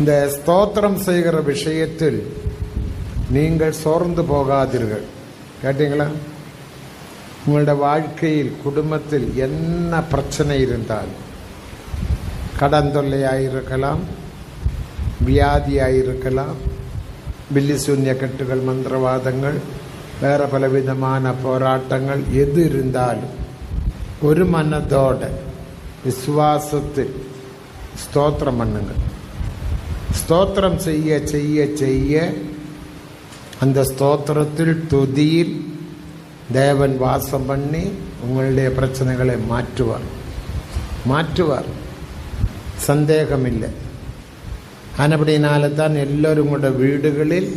இந்த ஸ்தோத்திரம் செய்கிற விஷயத்தில் நீங்கள் சோர்ந்து போகாதீர்கள். கேட்டீங்களா? உங்களோட வாழ்க்கையில் குடும்பத்தில் என்ன பிரச்சனை இருந்தால் கடன் தொல்லையாயிருக்கலாம் வியாதியாயிருக்கலாம் பில்லி சூன்ய கட்டுகள் மந்திரவாதங்கள் வேற பலவிதமான போராட்டங்கள் எது இருந்தாலும் ஒரு மனதோட விசுவாசத்தில் ஸ்தோத்திரம் பண்ணுங்கள். ஸ்தோத்திரம் செய்ய செய்ய செய்ய அந்த ஸ்தோத்திரத்தில் துதியில் தேவன் வாசம் பண்ணி உங்களுடைய பிரச்சனைகளை மாற்றுவார் மாற்றுவார் சந்தேகமில்லை ஆனபடினால தான் எல்லோரும் கூட வீடுகளில்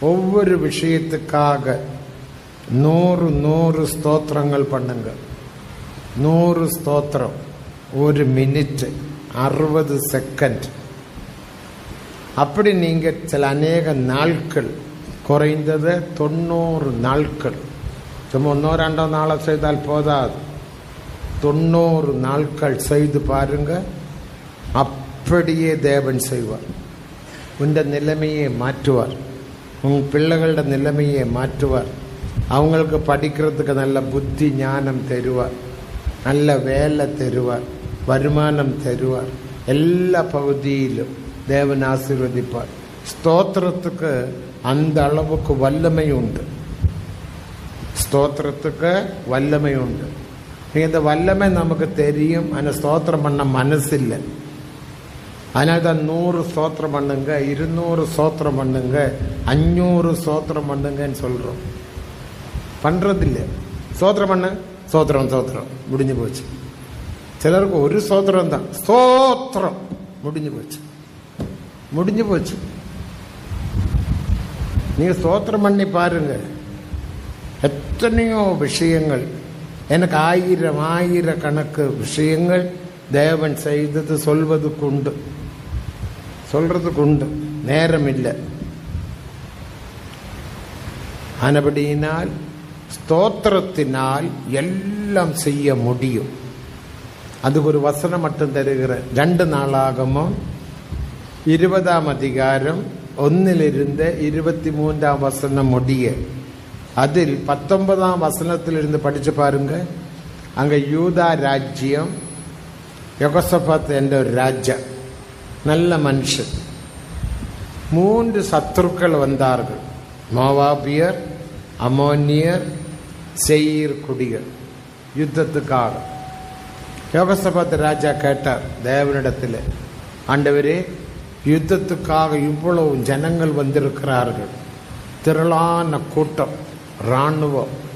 ஒவ்வொரு விஷயத்துக்காக நூறு நூறு ஸ்தோத்திரங்கள் பண்ணுங்க நூறு ஸ்தோத்திரம் ஒரு மினிറ്റ് அறுபது செகண்ட் அப்படி நீங்கள் சில அநேக நாட்கள் குறைந்தது தொண்ணூறு நாட்கள் சும்மா ஒன்றோ ரெண்டோ நாளை செய்தால் போதாது. தொண்ணூறு நாட்கள் செய்து பாருங்க அப்படியே தேவன் செய்வார். உந்த நிலைமையை மாற்றுவார். உன் பிள்ளைகளோட நிலைமையை மாற்றுவார். அவங்களுக்கு படிக்கிறதுக்கு நல்ல புத்தி ஞானம் தருவார். நல்ல வேலை தருவார். வருமானம் தருவார். எல்லா பகுதியிலும். தேவன் ஆசீர்வதிப்பார். ஸ்தோத்திரத்துக்கு அந்த அளவுக்கு வல்லமை உண்டு. ஸ்தோத்திரத்துக்கு வல்லமை உண்டு. இந்த வல்லமை நமக்கு தெரியும். ஆனால் ஸ்தோத்திரம் பண்ண மனசில்லை. அதனால தான் நூறு ஸ்தோத்திரம் பண்ணுங்க இருநூறு ஸ்தோத்திரம் பண்ணுங்க அஞ்சூறு ஸ்தோத்திரம் பண்ணுங்கன்னு சொல்கிறோம் பண்ணுறதில்லை ஸ்தோத்திரம் பண்ண. ஸ்தோத்திரம் ஸ்தோத்திரம். முடிஞ்சு போச்சு. சிலருக்கு ஒரு ஸ்தோத்திரம் தான். ஸ்தோத்திரம். முடிஞ்சு போச்சு. முடிஞ்சு போச்சு. நீங்க ஸ்தோத்திரம் பண்ணி பாருங்க. எத்தனையோ விஷயங்கள் எனக்கு ஆயிரம் ஆயிரக்கணக்கு விஷயங்கள் தேவன் செய்தது சொல்வதுக்கு உண்டு. சொல்றதுக்கு உண்டு. நேரம் இல்லை. ஆனபடியினால் ஸ்தோத்திரத்தினால் எல்லாம் செய்ய முடியும். அதுக்கு ஒரு வசனம் மட்டும் தருகிற. ரெண்டு நாளாகமும் இருபதாம் அதிகாரம் ஒന്നിலிருந்து இருபத்தி மூன்றாம் வசனம் முடிய அதில் பத்தொன்பதாம் வசனத்திலிருந்து படிச்சு பாருங்க அங்க யூதா ராஜ்யம் யொகசபாத் என்ற ஒரு ராஜா நல்ல மனுஷன் மூன்று சத்துருக்கள் வந்தார்கள் மோவாபியர் அமோனியர் செயிர் குடிகள் யுத்தத்துக்காக யோகசபாத் ராஜா கேட்டார் தேவனிடத்தில் ஆண்டவரே யுத்தத்துக்காக இவ்வளவு ஜனங்கள் வந்திருக்கிறார்கள். திரளான கூட்டம் இராணுவம்.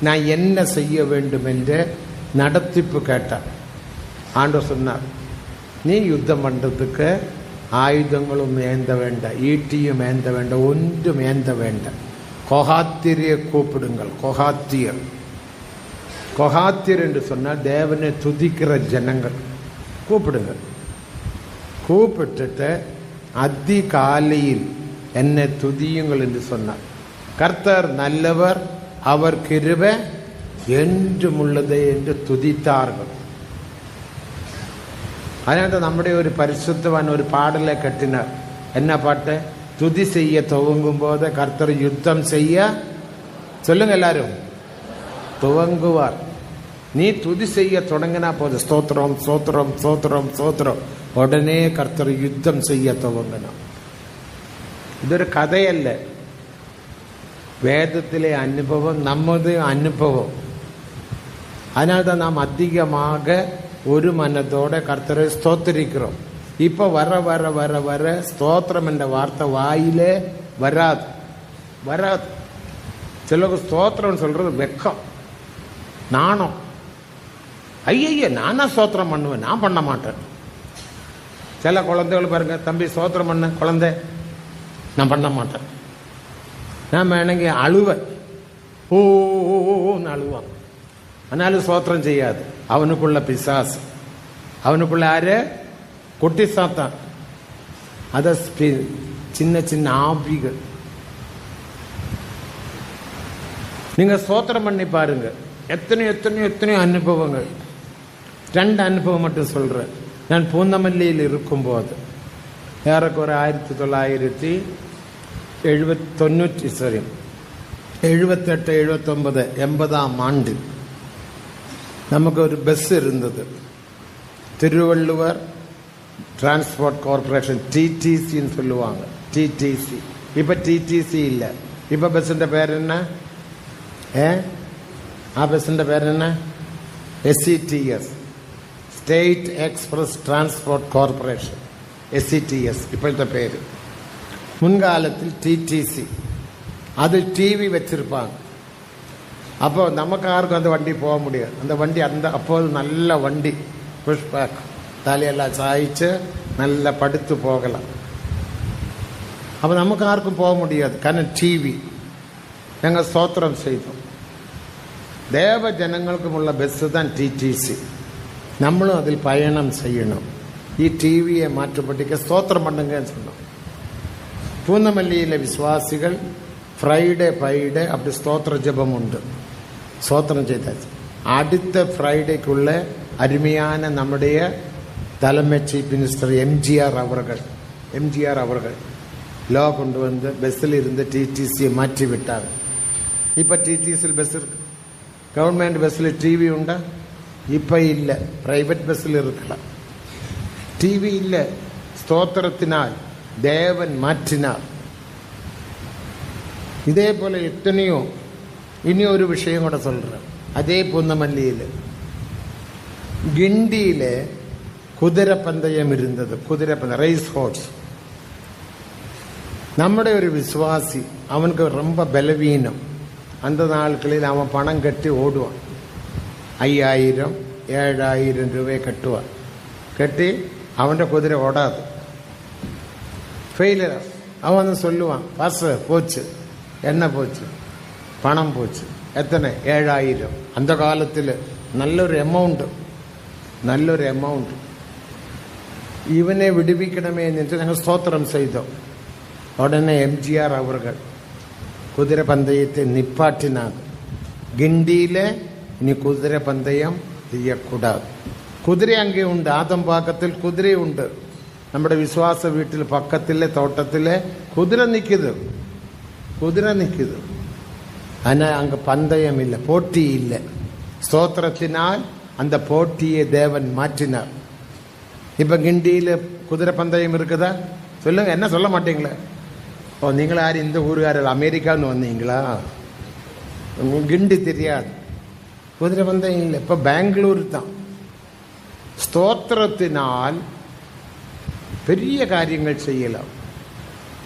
நான் என்ன செய்ய வேண்டும் என்று நடத்திப்பு கேட்டார். ஆண்டு சொன்னார் நீ யுத்தம் பண்ணுறதுக்கு ஆயுதங்களும் ஏந்த வேண்டாம் ஈட்டியும் ஏந்த வேண்டாம் ஒன்றும் ஏந்த வேண்டாம். கொகாத்திரியை கூப்பிடுங்கள் கொகாத்தியர். கொகாத்தியர் என்று சொன்னால் தேவனை துதிக்கிற ஜனங்கள். கூப்பிடுங்கள் கூப்பிட்டுட்டு அதிகாலையில் என்னை துதியுங்கள் என்று சொன்னார் கர்த்தர் நல்லவர் அவர் கிருப என்றும் உள்ளது என்று துதித்தார்கள் അതിനകത്ത് നമ്മുടെ ഒരു പരിശുദ്ധവാൻ ഒരു പാടലെ കെട്ടിനാർ എന്നാ പാട്ട് തുതി ചെയ്യ തുവങ്ങുമ്പോൾ കർത്തർ യുദ്ധം ചെയ്യ சொல்லுங்க எல்லாரும் துவங்குவார் நீ துதி செய்ய தொடங்கினா போது ஸ்தோத்திரம் ஸ்தோத்திரம் ஸ்தோத்திரம் ஸ்தோத்திரம் உடனே கர்த்தர் யுத்தம் செய்ய துவங்கணும் இது ஒரு கதையல்ல வேதத்திலே அனுபவம் நமது அனுபவம் அதனால தான் நாம் அதிகமாக ஒரு மனதோட கர்த்தரை ஸ்தோத்திரிக்கிறோம் இப்போ வர வர வர வர ஸ்தோத்திரம் என்ற வார்த்தை வாயிலே வராது வராது சிலருக்கு ஸ்தோத்திரம் சொல்றது வெக்கம் நாணம் ஐயய்ய நானா சோத்திரம் பண்ணுவேன் நான் பண்ண மாட்டேன். சில குழந்தைகள் பாருங்க தம்பி சோத்திரம் பண்ண குழந்தை. நான் பண்ண மாட்டேன். நான் வேணுங்க அழுவேன் ஓன்னு அழுவான். ஆனாலும் சோத்திரம் செய்யாது. அவனுக்குள்ள பிசாசு. அவனுக்குள்ள யாரு? குட்டி சாத்தான். அத சின்ன சின்ன ஆபிகள் நீங்க சோத்திரம் பண்ணி பாருங்க. எத்தனை எத்தனையோ எத்தனையோ அனுபவங்கள். ரெண்டு அனுபவம் மட்டும் சொல்கிறேன் நான் பூந்தமல்லியில் இருக்கும்போது ஏறக்குறை ஆயிரத்தி தொள்ளாயிரத்தி எழுபத் தொண்ணூற்றி சாரி എഴുപത്തെട്ട് എഴുപത്തൊമ്പത് എൺപതാം ആണ്ടിൽ നമുക്കൊരു ബസ് ഇരുന്നത്. Thiruvalluvar transport corporation T T സിന്ന് சொல்லுவாங்க ടി ടി സി. ഇപ്പം ടി ടി സി ഇല്ല. ഇപ്പം ബസ്സിന്റെ പേരെന്നാ? ഏ? ആ ബസ്സിന്റെ പേരെന്നെ? S C T S state express transport corporation S C T S ഇപ്പോഴത്തെ പേര് മുൻകാലത്തിൽ ടി ടി സി அதில் டிவி வச்சிருப்பாங்க அப்போ நமக்கு யாருக்கும் அந்த வண்டி போக முடியாது அந்த வண்டி அந்த அப்போது நல்ல வண்டி புஷ் பேக் தலையெல்லாம் சாய்ச்சு நல்லா படுத்து போகலாம் அப்போ நமக்கு யாருக்கும் போக முடியாது കാരണം டிவி ഞങ്ങൾ സ്തോത്രം ചെയ്തു ദേവ ജനങ്ങൾക്കുമുള്ള ബസ് தான் டிடிசி நம்மளும் அதில் பயணம் செய்யணும் ഈ ടി വിയെ മാറ്റപ്പെട്ടിക്ക് സ്തോത്രം பண்ணுங்கன்னு சொன்னோம் பூந்தமல்லியில விசுவாசிகள் ஃப்ரைடே ஃப்ரைடே அப்படி ஸ்தோத்திர ஜெபம் உண்டு ஸ்தோத்திரம் செய்தாச்சு அடுத்த ஃப்ரைடேக்குள்ள அருமையான நம்முடைய தலைமை சீஃப் மினிஸ்டர் எம்ஜிஆர் அவர்கள் எம்ஜிஆர் அவர்கள் லோ கொண்டு வந்து பஸ்ஸில் இருந்து டிடிசியை மாற்றி விட்டார் இப்போ டிடிசியில் பஸ் இருக்கு கவர்மெண்ட் பஸ்ஸில் டிவி உண்டா ഇപ്പ ഇല്ല. പ്രൈവറ്റ് ബസ്സിൽ ഇറക്കണം ടി വി ഇല്ല. സ്തോത്രത്തിനാൽ ദേവൻ മാറ്റിനാൽ. ഇതേപോലെ എത്തനെയോ ഇനി ഒരു വിഷയം കൂടെ സൊല്ലറ അതേ പൊന്നമല്ലിയിൽ. ഗിണ്ടിയിലെ കുതിരപ്പന്തയം ഇരുന്നത്. കുതിരപ്പന്ത റേസ് ഹോർട്സ് നമ്മുടെ ഒരു വിശ്വാസി അവനക്ക് റൊമ്പ ബലവീനം. അന്ത നാളുകളിൽ അവൻ പണം കെട്ടി ഓടുവാണ് അയ്യായിരം ഏഴായിരം രൂപയെ കെട്ടുക. കെട്ടി അവന്റെ കുതിര ഓടാതെ. ഫെയിലിയർ അവൻ വന്ന് സൊല്ലുവാൻ பர்ஸு പോച്ച്. என்ன പോച്ച്. പണം പോച്ച്. എത്ര ഏഴായിരം. അന്തകാലത്തിൽ നല്ലൊരു എമൗണ്ട് നല്ലൊരു എമൗണ്ട് ഇവനെ വിടുവിക്കണമേ എന്നിട്ട് ഞങ്ങൾ സ്തോത്രം ചെയ്തു. ഉടനെ എം ജി ആർ അവർ കുതിരപന്തയത്തെ നിപ്പാട്ടിനാണ്. ഗിണ്ടിയിലെ இனி குதிரை பந்தயம் செய்யக்கூடாது കുതിര അങ്ങേ ഉണ്ട് ആദംപാക്കത്തിൽ കുതിരയുണ്ട് നമ്മുടെ വിശ്വാസ വീട്ടിൽ പക്കത്തിലെ തോട്ടത്തിലെ കുതിര നിൽക്കുന്നത് കുതിര നിൽക്കുന്നത് അതിന് அங்க பந்தயம் இல்லை போட்டி இல்லை ஸ்தோத்திரத்தினால் அந்த போட்டியை தேவன் மாற்றினார் இப்ப கிண்டியில குதிரை பந்தயம் இருக்குதா சொல்லுங்க என்ன சொல்ல மாட்டீங்களே ஓ நீங்கள் யார் இந்த ஊருக்காரர் அமெரிக்கான்னு வந்தீங்களா உங்களுக்கு கிண்டி தெரியாது குதிரை பந்தயம் இல்லை இப்போ பெங்களூர் தான். ஸ்தோத்திரத்தினால் பெரிய காரியங்கள் செய்யலாம்.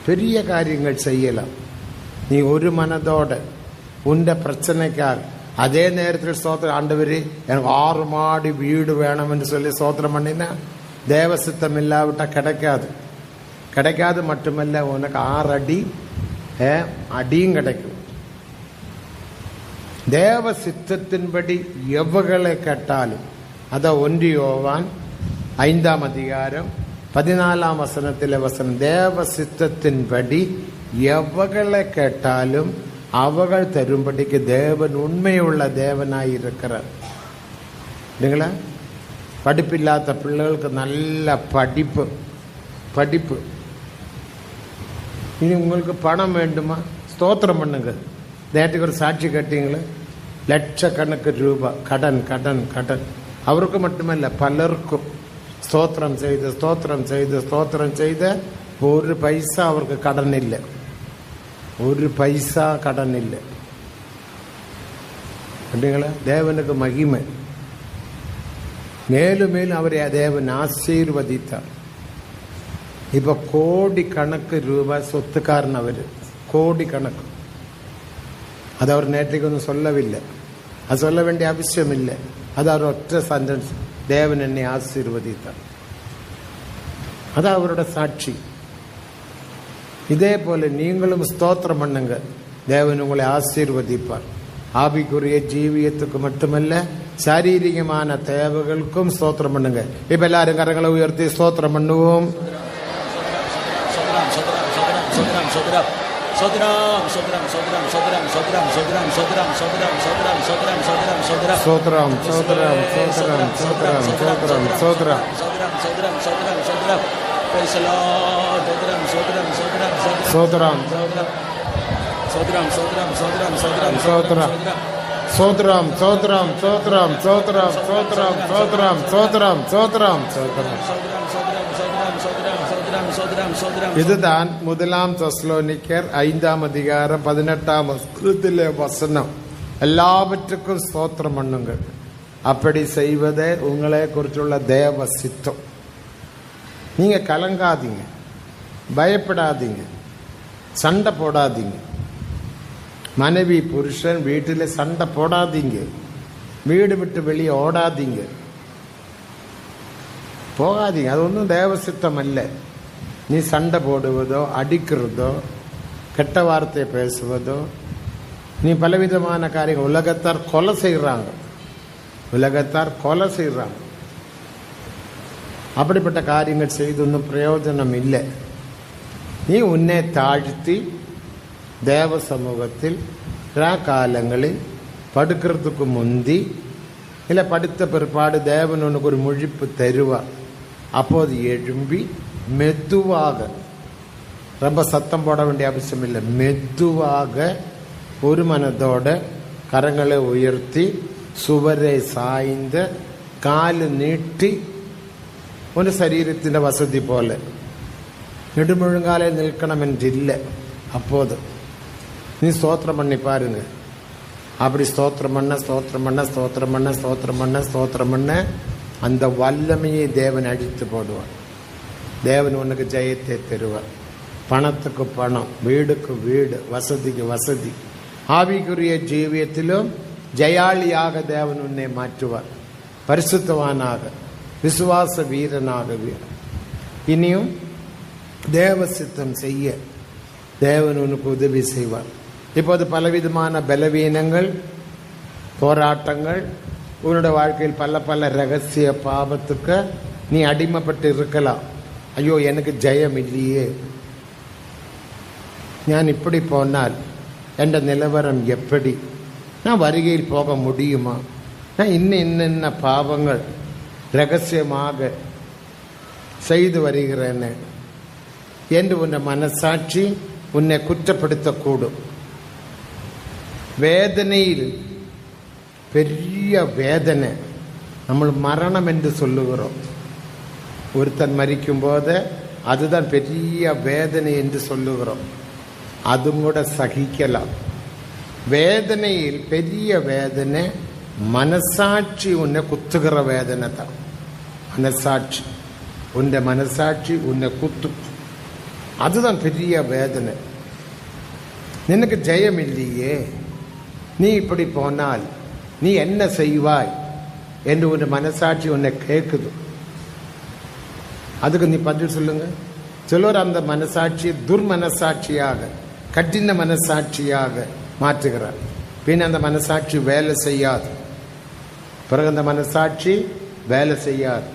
பெரிய காரியங்கள் செய்யலாம். நீ ஒரு மனதோட உண்ட பிரச்சனைக்காக அதே நேரத்தில் ஸ்தோத்திரம் ஆண்டவர் எனக்கு ஆறு மாடி வீடு வேணும்னு சொல்லி ஸ்தோத்திரம் பண்ணினா தேவசித்தம் இல்லாவிட்டால் கிடைக்காது. கிடைக்காது மட்டுமல்ல உனக்கு ஆறு அடி அடியும் கிடைக்கும். தேவ சித்தத்தின்படி எவ்வளை கேட்டாலும் அதை ஒன்று யோவான் ஐந்தாம் அதிகாரம் பதினாலாம் வசனத்தில் வசனம் தேவ சித்தத்தின்படி எவ்வளை கேட்டாலும் அவர்கள் தரும்படிக்கு தேவன் உண்மையுள்ள தேவனாய் இருக்கிறார். இல்லைங்களா? படிப்பில்லாத பிள்ளைகளுக்கு நல்ல படிப்பு படிப்பு. இனி உங்களுக்கு பணம் வேண்டுமா? ஸ்தோத்திரம் பண்ணுங்க. நேற்றுக்கு ஒரு சாட்சி கேட்டீங்களே? ലക്ഷക്കണക്ക് രൂപ കടൻ കടൻ കടൻ അവർക്ക് മറ്റുമല്ല പലർക്കും സ്തോത്രം ചെയ്ത് സ്തോത്രം ചെയ്ത് സ്തോത്രം ചെയ്ത് ഒരു പൈസ അവർക്ക് കടനില്ല ഒരു പൈസ കടനില്ല கண்டிங்களா தேவனுக்கு மகிமை மேலும் மேலும் அவரை தேவன் ஆசீர்வதித்தார் இப்போ கோடிக்கணக்கு ரூபாய் சொத்துக்காரன் அவர் கோடிக்கணக்கு അത് അവർ നേട്ടേക്കൊന്നും സൊല്ലവില്ല അത് സൊല്ല വേണ്ടി ആവശ്യമില്ല അത് അവർ ഒറ്റ സെൻറ്റൻസ് ദേവൻ എന്നെ ആശീർവദിത്താണ് அது அவரோட சாட்சி இதே போல நீங்களும் ஸ்தோத்திரம் பண்ணுங்க தேவன் உங்களை ஆசீர்வதிப்பார் ஆவிக்குரிய ஜீவியத்துக்கு மட்டுமல்ல ശാരീരികമായ തേവകൾക്കും സ്തോത്രം പണ്ണുങ്ക ഇപ്പൊ എല്ലാരും കരങ്ങളെ ഉയർത്തി സ്തോത്രം പണ്ണുവും Sodram, Sodram, Sodram, Sodram, Sodram, Sodram, Sodram, Sodram, Sodram, Sodram, Sodram, Sodram. Sodram, Sodram, Sodram, Sodram, Sodram, Sodram. Sodram, Sodram, Sodram, Sodram. Praise the Lord. Sodram, Sodram, Sodram, Sodram. Sodram. Sodram, Sodram, Sodram, Sodram, Sodram. Sodram, Sodram, Sodram, Sodram, Sodram, Sodram, Sodram, Sodram, Sodram. Sodram, Sodram, Sodram, Sodram. இதுதான் முதலாம் தெசலோனிக்கர் ஐந்தாம் அதிகாரம் பதினெட்டாம் வசனத்திலே வசனம். எல்லாவற்றுக்கும் ஸ்தோத்திரம் பண்ணுங்கள். அப்படி செய்வதே உங்களை குறித்துள்ள தேவ சித்தம். நீங்க கலங்காதீங்க. பயப்படாதீங்க. சண்டை போடாதீங்க. மனைவி புருஷன் வீட்டில் சண்டை போடாதீங்க. வீடு விட்டு வெளியே ஓடாதீங்க. போகாதீங்க. அது ஒன்றும் தேவசித்தம் அல்ல. நீ சண்டை போடுவதோ அடிக்கிறதோ கெட்ட வார்த்தையை பேசுவதோ நீ பலவிதமான காரியங்கள் உலகத்தார் கொலை செய்கிறாங்க உலகத்தார் கொலை செய்கிறாங்க அப்படிப்பட்ட காரியங்கள் செய்து ஒன்றும் பிரயோஜனம் இல்லை. நீ உன்னை தாழ்த்தி தேவ சமூகத்தில் காலங்களில் படுக்கிறதுக்கு முந்தி இல்லை படுத்த பிற்பாடு தேவன் உனக்கு ஒரு முழிப்பு தருவார். அப்போது எழும்பி மெதுவாக. ரொம்ப சத்தம் போட வேண்டிய அவசியம் இல்லை. மெதுவாக ஒரு மனதோட கரங்களை உயர்த்தி சுவரை சாய்ந்து കാല് നീട്ടി ഒരു ശരീരത്തിൻ്റെ വസതി പോലെ നെടുമുഴുങ്കാലെ നിൽക്കണമെന്നില്ല അപ്പോൾ നീ സ്തോത്രം പണി പാരുങ്ങ அப்படி ஸ்தோத்திரம் பண்ண ஸ்தோத்திரம் பண்ண ஸ்தோத்திரம் பண்ண ஸ்தோத்திரம் பண்ண ஸ்தோத்திரம் பண்ண அந்த வல்லமையை தேவன் அடித்து போடுவான் தேவன் உனக்கு ஜெயத்தை தருவார். பணத்துக்கு பணம் வீடுக்கு வீடு வசதிக்கு வசதி. ஆவிக்குரிய ஜீவியத்திலும் ஜெயாளியாக தேவன் உன்னை மாற்றுவார். பரிசுத்தவானாக விசுவாச வீரனாக இனியும் தேவ சித்தம் செய்ய தேவன் உனக்கு உதவி செய்வார். இப்போது பலவிதமான பலவீனங்கள் போராட்டங்கள் உன்னோட வாழ்க்கையில் பல பல ரகசிய பாவத்துக்கு நீ அடிமைப்பட்டு இருக்கலாம். ஐயோ எனக்கு ஜெயம் இல்லையே ഞാൻ இப்படி போனால் എൻ്റെ നിലവരം எப்படி நான் வருகையில் போக முடியுமா நான் இன்னும் இன்ன பாவங்கள் ரகசியமாக செய்து வருகிறேன்னு என்று உன்னை மனசாட்சி உன்னை குற்றப்படுத்தக்கூடும் வேதனையில் பெரிய வேதனை നമ്മൾ மரணம் என்று சொல்லுகிறோம் ஒருத்தன் மறிக்கும் போது அதுதான் பெரிய வேதனை என்று சொல்லுகிறோம். அதுவும் கூட சகிக்கலாம். வேதனையில் பெரிய வேதனை மனசாட்சி உன்னை குத்துகிற வேதனை தான். மனசாட்சி. உன்னை மனசாட்சி உன்னை குத்து. அதுதான் பெரிய வேதனை. நினக்கு ஜெயம் இல்லையே. நீ இப்படி போனால் நீ என்ன செய்வாய்? என்று உன் மனசாட்சி உன்னை கேட்குது. அதுக்கு நீ பதில் சொல்லுங்க. சிலர் அந்த மனசாட்சியை துர்மனசாட்சியாக கடின மனசாட்சியாக மாற்றுகிறார். பின் அந்த மனசாட்சி வேலை செய்யாது. பிறகு அந்த மனசாட்சி வேலை செய்யாது.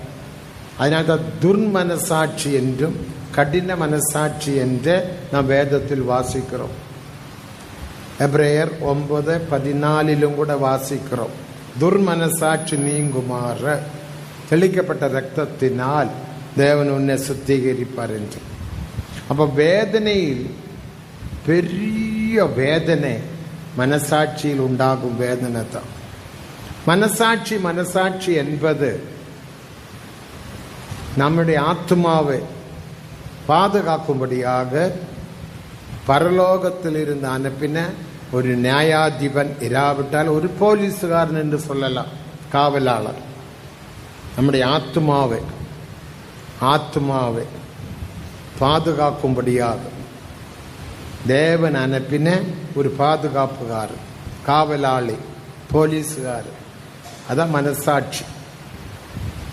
அதனால்தான் துர்மனசாட்சி என்றும் கடின மனசாட்சி என்று நாம் வேதத்தில் வாசிக்கிறோம். எப்ரேயர் ஒன்பது பதினாலிலும் கூட வாசிக்கிறோம். துர்மனசாட்சி நீங்குமாற தெளிக்கப்பட்ட ரத்தத்தினால் தேவன் உன்னை சுத்திகரிப்பார் என்று அப்ப வேதனையில் பெரிய வேதனை மனசாட்சியில் உண்டாகும் வேதனை தான் மனசாட்சி மனசாட்சி என்பது நம்முடைய ஆத்மாவை பாதுகாக்கும்படியாக பரலோகத்தில் இருந்து அனுப்பின ஒரு நியாயாதிபன் இராவிட்டால் ஒரு போலீஸுகாரன் என்று சொல்லலாம் காவலாளர் நம்முடைய ஆத்மாவை ஆத்மாவை பாதுகாக்கும்படியாக. தேவன் அனுப்பின ஒரு பாதுகாப்புகாரன் காவலாளி போலீஸுகாரன் அதான் மனசாட்சி.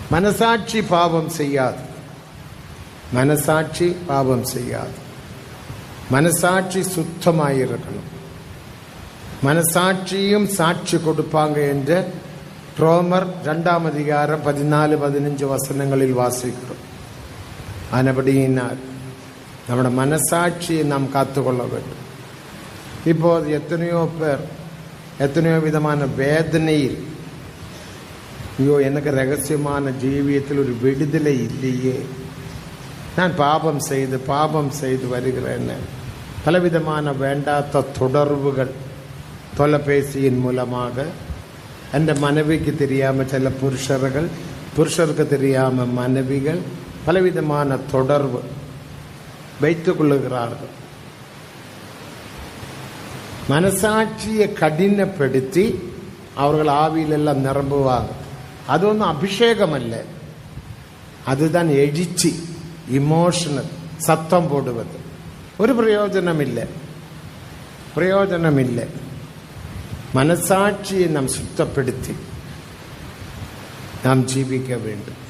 மனசாட்சி பாவம் செய்யாது. மனசாட்சி பாவம் செய்யாது. மனசாட்சி சுத்தமாயிருக்கணும். மனசாட்சியும் சாட்சி கொடுப்பாங்க என்று ரோமர் ரெண்டாம் அதிகாரம் பதினாலு பதினஞ்சு வசனங்களில் வாசிக்கிறோம். ஆனபடியினால் நம்முடைய மனசாட்சியை நாம் காத்துக்கொள்ள வேண்டும் இப்போது எத்தனையோ பேர் எத்தனையோ விதமான வேதனையில் ஐயோ எனக்கு ரகசியமான ஜீவியத்தில் ஒரு விடுதலை இல்லையே நான் பாபம் செய்து பாபம் செய்து வருகிறேன்னு பலவிதமான வேண்டாத்த தொடர்புகள் தொலைபேசியின் மூலமாக എൻ്റെ மனைவிக்கு தெரியாம சில புருஷர்கள் புருஷருக்கு தெரியாம மனைவிகள் பலவிதமான தொடர்பு வைத்துக் கொள்ளுகிறார்கள். மனசாட்சியை கடினப்படுத்தி அவர்கள் ஆவியிலெல்லாம் நிரம்புவாங்க. அது ஒன்றும் அபிஷேகம் அல்ல அதுதான் எழுச்சி இமோஷனல் சத்தம் போடுவது. ஒரு பிரயோஜனம் இல்லை பிரயோஜனம் இல்லை மனசாட்சியை நாம் சுத்தப்படுத்தி நாம் ஜீவிக்க வேண்டும்.